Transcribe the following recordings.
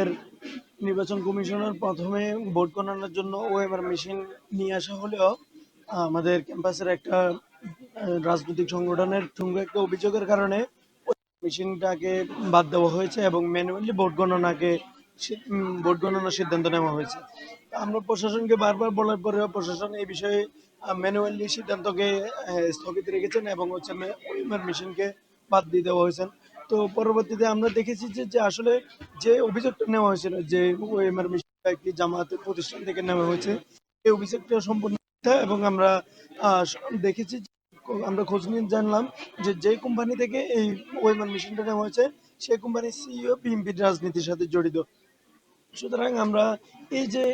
আমাদের নির্বাচন কমিশনার প্রথমে ভোট গণনার জন্য ওএমআর মেশিন নিয়ে আসা হলেও আমাদের ক্যাম্পাসের একটা রাজনৈতিক সংগঠনের ঠুঙ্গো একটা অভিযোগের কারণে মেশিনটাকে বাদ দেওয়া হয়েছে এবং ম্যানুয়ালি ভোট গণনাকে ভোট গণনার সিদ্ধান্ত নেওয়া হয়েছে। আমরা প্রশাসনকে বারবার বলার পরেও প্রশাসন এই বিষয়ে ম্যানুয়ালি সিদ্ধান্তকে স্থগিত রেখেছেন এবং হচ্ছে ওএমআর মেশিনকে বাদ দিয়ে দেওয়া হয়েছে। তো পরবর্তীতে আমরা দেখেছি যে আসলে যে অভিযোগটা নেওয়া হয়েছিল, যে ওএমআর মেশিনটা একটি জামায়াতের প্রতিষ্ঠান থেকে নেওয়া হয়েছে, এই অভিযোগটা সম্পূর্ণ এবং আমরা দেখেছি আমরা খোঁজ নিয়ে জানলাম যে যে কোম্পানি থেকে এই ওয়েমার মেশিনটা নেওয়া হয়েছে, সেই কোম্পানির সিইও বিএনপির রাজনীতির সাথে জড়িত। সুতরাং আমরা এই যে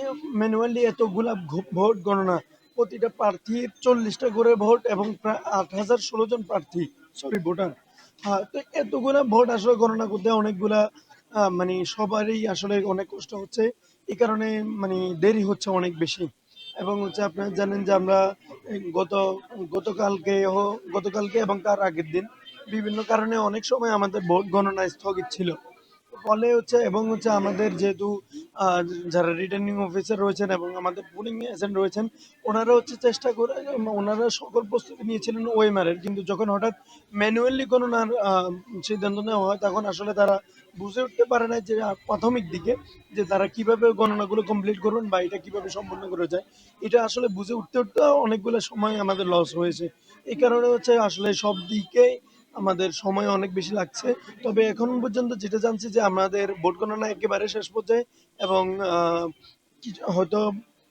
ম্যানুয়ালি এতগুলা ভোট গণনা, প্রতিটা প্রার্থীর চল্লিশটা করে ভোট এবং প্রায় আট হাজার ষোলো জন প্রার্থী, সরি, ভোটার। তো এতগুলা ভোট আসলে গণনা করতে অনেকগুলা মানে সবারই আসলে অনেক কষ্ট হচ্ছে। এই কারণে মানে দেরি হচ্ছে অনেক বেশি। এবং হচ্ছে আপনারা জানেন যে আমরা গত, গতকালকে গতকালকে এবং তার আগের দিন বিভিন্ন কারণে অনেক সময় আমাদের ভোট গণনা স্থগিত ছিল। ফলে হচ্ছে এবং হচ্ছে আমাদের যেহেতু যারা রিটার্নিং অফিসার রয়েছেন এবং আমাদের পুলিং এজেন্ট রয়েছেন, ওনারা হচ্ছে চেষ্টা করে, ওনারা সকল প্রস্তুতি নিয়েছিলেন ওয়েমারের কিন্তু যখন হঠাৎ ম্যানুয়ালি গণনার সিদ্ধান্ত নেওয়া হয়, তখন আসলে তারা বুঝে উঠতে পারে না যে প্রাথমিক দিকে যে তারা কীভাবে গণনাগুলো কমপ্লিট করবেন বা এটা কীভাবে সম্পন্ন করা যায়। এটা আসলে বুঝে উঠতে উঠতে অনেকগুলো সময় আমাদের লস হয়েছে। এই কারণে হচ্ছে আসলে সব দিকে আমাদের সময় অনেক বেশি লাগছে। তবে এখন পর্যন্ত যেটা জানছি যে আমাদের ভোট গণনা একেবারে শেষ পর্যায়ে এবং হয়তো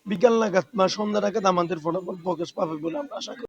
বিকাল নাগাদ বা সন্ধ্যা নাগাদ আমাদের ফলাফল প্রকাশ পাবে বলে আমরা আশা করি।